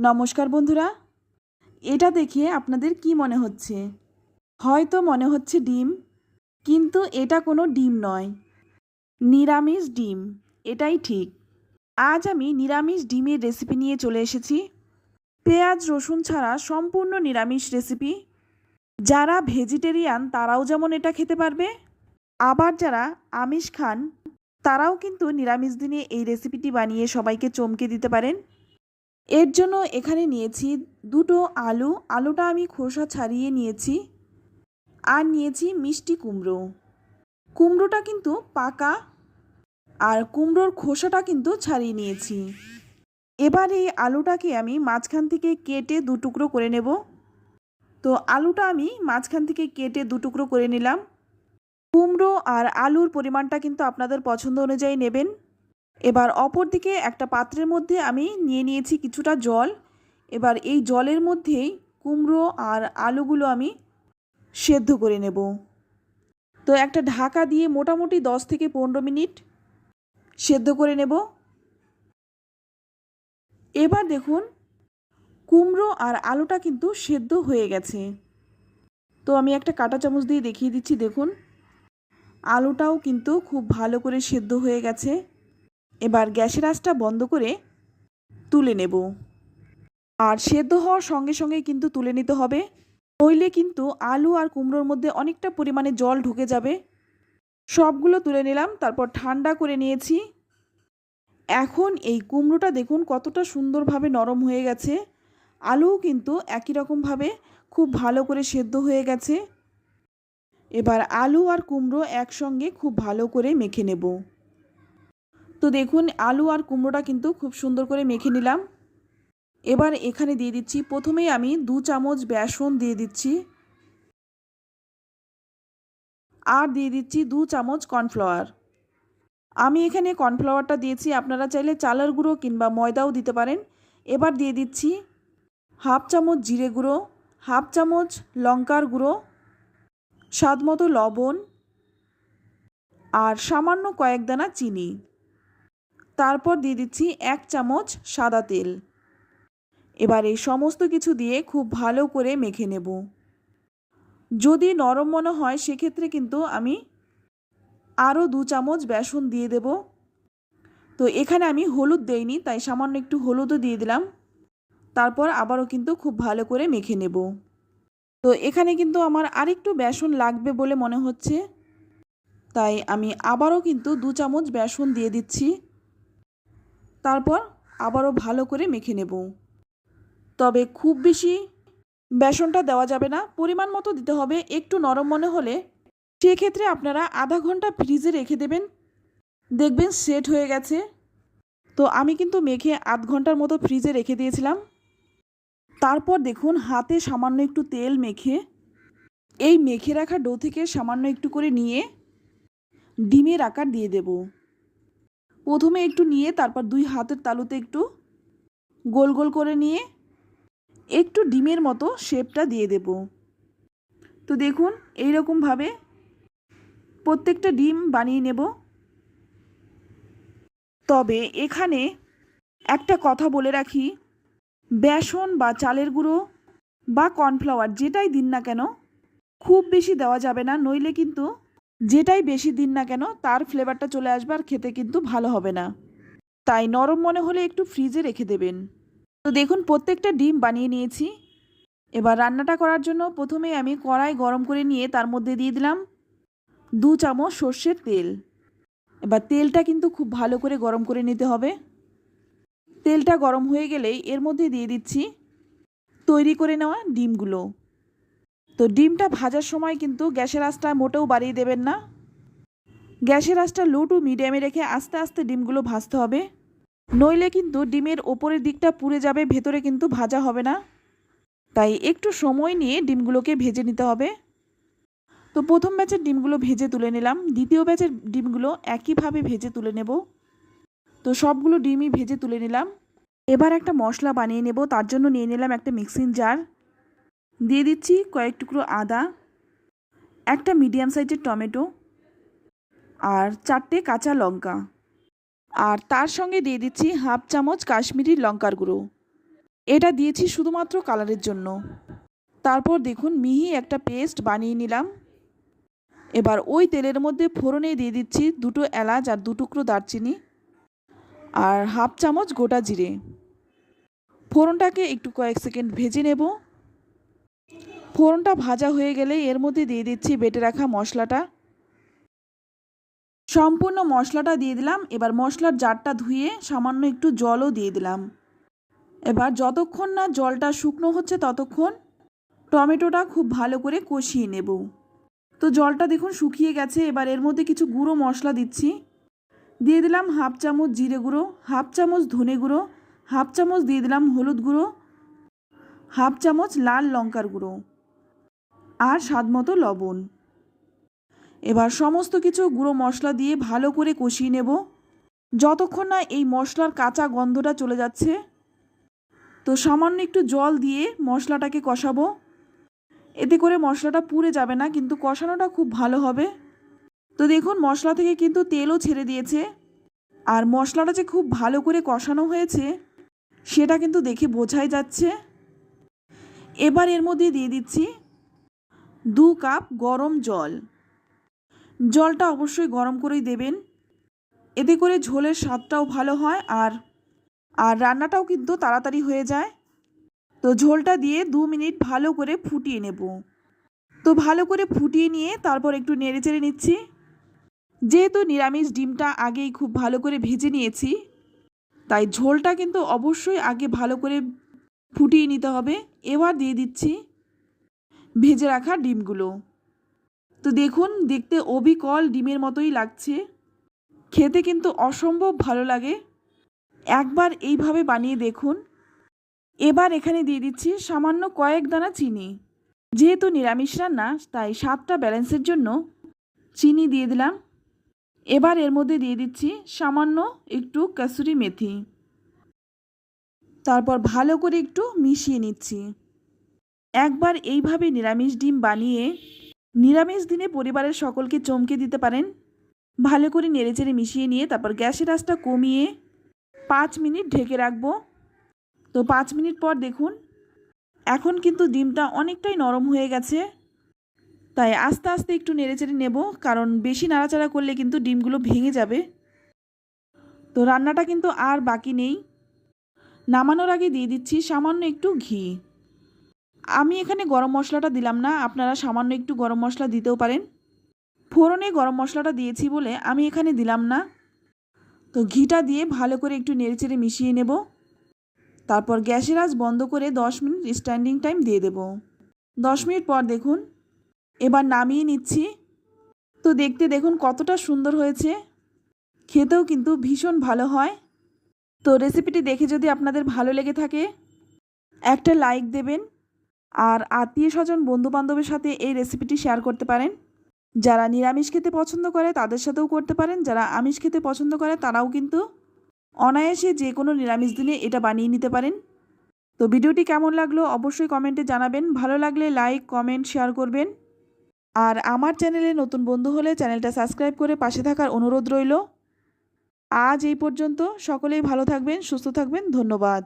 নমস্কার বন্ধুরা। এটা দেখে আপনাদের কি মনে হচ্ছে? হয়তো মনে হচ্ছে ডিম, কিন্তু এটা কোনো ডিম নয়। নিরামিষ ডিম, এটাই ঠিক। আজ আমি নিরামিষ ডিমের রেসিপি নিয়ে চলে এসেছি। পেঁয়াজ, রসুন ছাড়া সম্পূর্ণ নিরামিষ রেসিপি যারা ভেজিটেরিয়ান তারাও যেমন এটা খেতে পারবে। আবার যারা আমিষ খান, তারাও কিন্তু নিরামিষ দিনে এই রেসিপিটি বানিয়ে সবাইকে চমকে দিতে পারেন। এর জন্য এখানে নিয়েছি দুটো আলু। আলুটা আমি খোসা ছাড়িয়ে নিয়েছি আর নিয়েছি মিষ্টি কুমড়ো। কুমড়োটা কিন্তু পাকা আর কুমড়োর খোসাটা কিন্তু ছাড়িয়ে নিয়েছি। এবার এই আলুটাকে আমি মাঝখান থেকে কেটে দু টুকরো করে নেব। তো আলুটা আমি মাঝখান থেকে কেটে দু টুকরো করে নিলাম। কুমড়ো আর আলুর পরিমাণটা কিন্তু আপনাদের পছন্দ অনুযায়ী নেবেন। এবার অপর দিকে একটা পাত্রের মধ্যে আমি নিয়ে নিয়েছি কিছুটা জল। এবার এই জলের মধ্যেই কুমড়ো আর আলুগুলো আমি সেদ্ধ করে নেব। তো একটা ঢাকা দিয়ে মোটামুটি দশ থেকে পনেরো মিনিট সেদ্ধ করে নেব। এবার দেখুন, কুমড়ো আর আলুটা কিন্তু সেদ্ধ হয়ে গেছে। তো আমি একটা কাঁটা চামচ দিয়ে দেখিয়ে দিচ্ছি, দেখুন। আলুটাও কিন্তু খুব ভালো করে সেদ্ধ হয়ে গেছে। এবার গ্যাসের আঁচটা বন্ধ করে তুলে নেব। আর সেদ্ধ হওয়ার সঙ্গে সঙ্গে কিন্তু তুলে নিতে হবে। নইলে কিন্তু আলু আর কুমড়োর মধ্যে অনেকটা পরিমাণে জল ঢুকে যাবে। সবগুলো তুলে নিলাম, তারপর ঠান্ডা করে নিয়েছি। এখন এই কুমড়োটা দেখুন কতটা সুন্দরভাবে নরম হয়ে গেছে। আলুও কিন্তু একই রকমভাবে খুব ভালো করে সেদ্ধ হয়ে গেছে। এবার আলু আর কুমড়ো একসঙ্গে খুব ভালো করে মেখে নেব। তো দেখুন, আলু আর কুমড়োটা কিন্তু খুব সুন্দর করে মেখে নিলাম। এবার এখানে দিয়ে দিচ্ছি, প্রথমেই আমি দু চামচ বেসন দিয়ে দিচ্ছি। আর দিয়ে দিচ্ছি দু চামচ কর্নফ্লাওয়ার। আমি এখানে কর্নফ্লাওয়ারটা দিয়েছি, আপনারা চাইলে চালের গুঁড়ো কিংবা ময়দাও দিতে পারেন। এবার দিয়ে দিচ্ছি হাফ চামচ জিরে গুঁড়ো, হাফ চামচ লঙ্কার গুঁড়ো স্বাদ মতো লবণ আর সামান্য কয়েক দানা চিনি। তারপর দিয়ে দিচ্ছি এক চামচ সাদা তেল। এবার এই সমস্ত কিছু দিয়ে খুব ভালো করে মেখে নেব। যদি নরম মনে হয়, সেক্ষেত্রে কিন্তু আমি আরও দু চামচ বেসন দিয়ে দেব। তো এখানে আমি হলুদ দেইনি, তাই সামান্য একটু হলুদও দিয়ে দিলাম। তারপর আবারও কিন্তু খুব ভালো করে মেখে নেব। তো এখানে কিন্তু আমার আরেকটু বেসন লাগবে বলে মনে হচ্ছে। তাই আমি আবারও কিন্তু দু চামচ বেসন দিয়ে দিচ্ছি। তারপর আবারও ভালো করে মেখে নেব। তবে খুব বেশি বেসনটা দেওয়া যাবে না, পরিমাণ মতো দিতে হবে। একটু নরম মনে হলে সেক্ষেত্রে আপনারা আধা ঘণ্টা ফ্রিজে রেখে দেবেন। দেখবেন সেট হয়ে গেছে। তো আমি কিন্তু মেখে আধ ঘণ্টার মতো ফ্রিজে রেখে দিয়েছিলাম। তারপর দেখুন হাতে সামান্য একটু তেল মেখে, এই মেখে রাখা ডো থেকে সামান্য একটু করে নিয়ে ডিমের আকার দিয়ে দেব। প্রথমে একটু নিয়ে তারপর দুই হাতের তালুতে একটু গোল গোল করে নিয়ে একটু ডিমের মতো শেপটা দিয়ে দেব। তো দেখুন এই রকমভাবে প্রত্যেকটা ডিম বানিয়ে নেব। তবে এখানে একটা কথা বলে রাখি, বেসন বা চালের গুঁড়ো বা কর্নফ্লাওয়ার যেটাই দিন না কেন, খুব বেশি দেওয়া যাবে না, নইলে কিন্তু যেটাই বেশি দিন না কেন, তার ফ্লেভারটা চলে আসবে আর খেতে কিন্তু ভালো হবে না। তাই নরম মনে হলে একটু ফ্রিজে রেখে দেবেন। তো দেখুন, প্রত্যেকটা ডিম বানিয়ে নিয়েছি। এবার রান্নাটা করার জন্য প্রথমে আমি কড়াই গরম করে নিয়ে তার মধ্যে দিয়ে দিলাম দু চামচ সর্ষের তেল। এবার তেলটা কিন্তু খুব ভালো করে গরম করে নিতে হবে। তেলটা গরম হয়ে গেলেই এর মধ্যে দিয়ে দিচ্ছি তৈরি করে নেওয়া ডিমগুলো। তো ডিমটা ভাজার সময় কিন্তু গ্যাসের আঁচটা মোটেও বাড়িয়ে দেবেন না। গ্যাসের আঁচটা লো টু মিডিয়ামে রেখে আস্তে আস্তে ডিমগুলো ভাজতে হবে। নইলে কিন্তু ডিমের ওপরের দিকটা পুড়ে যাবে, ভেতরে কিন্তু ভাজা হবে না। তাই একটু সময় নিয়ে ডিমগুলোকে ভেজে নিতে হবে। তো প্রথম ব্যাচের ডিমগুলো ভেজে তুলে নিলাম। দ্বিতীয় ব্যাচের ডিমগুলো একইভাবে ভেজে তুলে নেব। তো সবগুলো ডিমই ভেজে তুলে নিলাম। এবার একটা মশলা বানিয়ে নেব, তার জন্য নিয়ে নিলাম একটা মিক্সিং জার। দিয়ে দিচ্ছি কয়েক টুকরো আদা, একটা মিডিয়াম সাইজের টমেটো আর চারটে কাঁচা লঙ্কা। আর তার সঙ্গে দিয়ে দিচ্ছি হাফ চামচ কাশ্মীরি লঙ্কার গুঁড়ো। এটা দিয়েছি শুধুমাত্র কালারের জন্য। তারপর দেখুন মিহি একটা পেস্ট বানিয়ে নিলাম। এবার ওই তেলের মধ্যে ফোড়নে দিয়ে দিচ্ছি দুটো এলাচ আর দু টুকরো দারচিনি আর হাফ চামচ গোটা জিরে। ফোড়নটাকে একটু কয়েক সেকেন্ড ভেজে নেব। ফোড়নটা ভাজা হয়ে গেলে এর মধ্যে দিয়ে দিচ্ছি বেটে রাখা মশলাটা। সম্পূর্ণ মশলাটা দিয়ে দিলাম। এবার মশলার জারটা ধুয়ে সামান্য একটু জলও দিয়ে দিলাম। এবার যতক্ষণ না জলটা শুকনো হচ্ছে ততক্ষণ টমেটোটা খুব ভালো করে কষিয়ে নেব। তো জলটা দেখুন শুকিয়ে গেছে। এবার এর মধ্যে কিছু গুঁড়ো মশলা দিচ্ছি। দিয়ে দিলাম হাফ চামচ জিরে গুঁড়ো, হাফ চামচ ধনে গুঁড়ো, হাফ চামচ দিয়ে দিলাম হলুদ গুঁড়ো হাফ চামচ লাল লঙ্কার গুঁড়ো আর স্বাদ মতো লবণ। এবার সমস্ত কিছু গুঁড়ো মশলা দিয়ে ভালো করে কষিয়ে নেব। যতক্ষণ না এই মশলার কাঁচা গন্ধটা চলে যাচ্ছে, তো সামান্য একটু জল দিয়ে মশলাটাকে কষাবো। এতে করে মশলাটা পুড়ে যাবে না, কিন্তু কষানোটা খুব ভালো হবে। তো দেখুন, মশলা থেকে কিন্তু তেলও ছেড়ে দিয়েছে। আর মশলাটা যে খুব ভালো করে কষানো হয়েছে, সেটা কিন্তু দেখে বোঝাই যাচ্ছে। এবার এর মধ্যে দিয়ে দিচ্ছি দু কাপ গরম জল। জলটা অবশ্যই গরম করেই দেবেন। এতে করে ঝোলের স্বাদটাও ভালো হয় আর আর রান্নাটাও কিন্তু তাড়াতাড়ি হয়ে যায়। তো ঝোলটা দিয়ে দু মিনিট ভালো করে ফুটিয়ে নেব। তো ভালো করে ফুটিয়ে নিয়ে তারপর একটু নেড়ে চেড়ে নিচ্ছি। যেহেতু নিরামিষ ডিমটা আগেই খুব ভালো করে ভেজে নিয়েছি, তাই ঝোলটা কিন্তু অবশ্যই আগে ভালো করে ফুটিয়ে নিতে হবে। এবার দিয়ে দিচ্ছি ভেজে রাখা ডিমগুলো। তো দেখুন, দেখতে অবিকল ডিমের মতোই লাগছে। খেতে কিন্তু অসম্ভব ভালো লাগে। একবার এইভাবে বানিয়ে দেখুন। এবার এখানে দিয়ে দিচ্ছি সামান্য কয়েক দানা চিনি। যেহেতু নিরামিষ রান্না, তাই স্বাদটা ব্যালেন্সের জন্য চিনি দিয়ে দিলাম। এবার এর মধ্যে দিয়ে দিচ্ছি সামান্য একটু কাসুরি মেথি। তারপর ভালো করে একটু মিশিয়ে নিচ্ছি। একবার এইভাবে নিরামিষ ডিম বানিয়ে নিরামিষ দিনে পরিবারের সকলকে চমকে দিতে পারেন। ভালো করে নেড়েচেড়ে মিশিয়ে নিয়ে তারপর গ্যাসের আঁচটা কমিয়ে পাঁচ মিনিট ঢেকে রাখব। তো পাঁচ মিনিট পর দেখুন, এখন কিন্তু ডিমটা অনেকটাই নরম হয়ে গেছে। তাই আস্তে আস্তে একটু নেড়েচেড়ে নেব, কারণ বেশি নাড়াচাড়া করলে কিন্তু ডিমগুলো ভেঙে যাবে। তো রান্নাটা কিন্তু আর বাকি নেই। নামানোর আগে দিয়ে দিচ্ছি সামান্য একটু ঘি। আমি এখানে গরম মশলাটা দিলাম না, আপনারা সামান্য একটু গরম মশলা দিতেও পারেন। ফোড়নে গরম মশলাটা দিয়েছি বলে আমি এখানে দিলাম না। তো ঘিটা দিয়ে ভালো করে একটু নেড়েচেড়ে মিশিয়ে নেব। তারপর গ্যাসের আজ বন্ধ করে দশ মিনিট স্ট্যান্ডিং টাইম দিয়ে দেব। দশ মিনিট পর দেখুন, এবার নামিয়ে নিচ্ছি। তো দেখতে দেখুন কতটা সুন্দর হয়েছে। খেতেও কিন্তু ভীষণ ভালো হয়। তো রেসিপিটি দেখে যদি আপনাদের ভালো লেগে থাকে, একটা লাইক দেবেন আর আত্মীয় স্বজন বন্ধুবান্ধবের সাথে এই রেসিপিটি শেয়ার করতে পারেন। যারা নিরামিষ খেতে পছন্দ করে, তাদের সাথেও করতে পারেন। যারা আমিষ খেতে পছন্দ করে, তারাও কিন্তু অনায়াসে যে কোনো নিরামিষ দিনে এটা বানিয়ে নিতে পারেন। তো ভিডিওটি কেমন লাগল অবশ্যই কমেন্টে জানাবেন। ভালো লাগলে লাইক কমেন্ট শেয়ার করবেন। আর আমার চ্যানেলে নতুন বন্ধু হলে চ্যানেলটা সাবস্ক্রাইব করে পাশে থাকার অনুরোধ রইল। আজ এই পর্যন্ত সকলেই ভালো থাকবেন সুস্থ থাকবেন ধন্যবাদ।